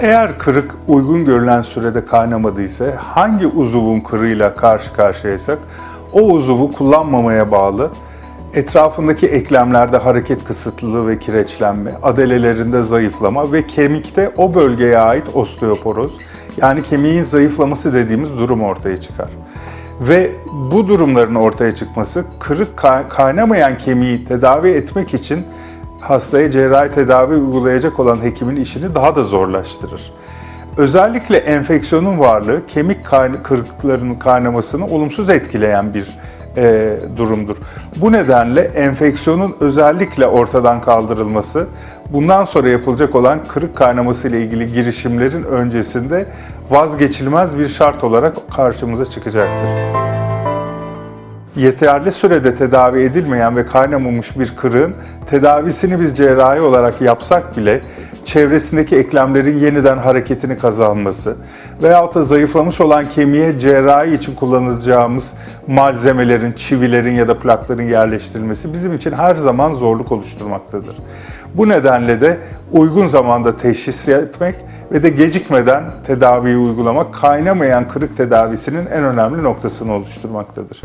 Eğer kırık uygun görülen sürede kaynamadıysa, hangi uzuvun kırığıyla karşı karşıyaysak o uzuvu kullanmamaya bağlı etrafındaki eklemlerde hareket kısıtlılığı ve kireçlenme, adelelerinde zayıflama ve kemikte o bölgeye ait osteoporoz yani kemiğin zayıflaması dediğimiz durum ortaya çıkar. Ve bu durumların ortaya çıkması kırık kay- kaynamayan kemiği tedavi etmek için hastaya cerrahi tedavi uygulayacak olan hekimin işini daha da zorlaştırır. Özellikle enfeksiyonun varlığı kemik kırıklarının kaynamasını olumsuz etkileyen bir e, durumdur. Bu nedenle enfeksiyonun özellikle ortadan kaldırılması, bundan sonra yapılacak olan kırık kaynaması ile ilgili girişimlerin öncesinde vazgeçilmez bir şart olarak karşımıza çıkacaktır. Yeterli sürede tedavi edilmeyen ve kaynamamış bir kırığın tedavisini biz cerrahi olarak yapsak bile çevresindeki eklemlerin yeniden hareketini kazanması veyahut da zayıflamış olan kemiğe cerrahi için kullanacağımız malzemelerin, çivilerin ya da plakların yerleştirilmesi bizim için her zaman zorluk oluşturmaktadır. Bu nedenle de uygun zamanda teşhis etmek ve de gecikmeden tedaviyi uygulamak kaynamayan kırık tedavisinin en önemli noktasını oluşturmaktadır.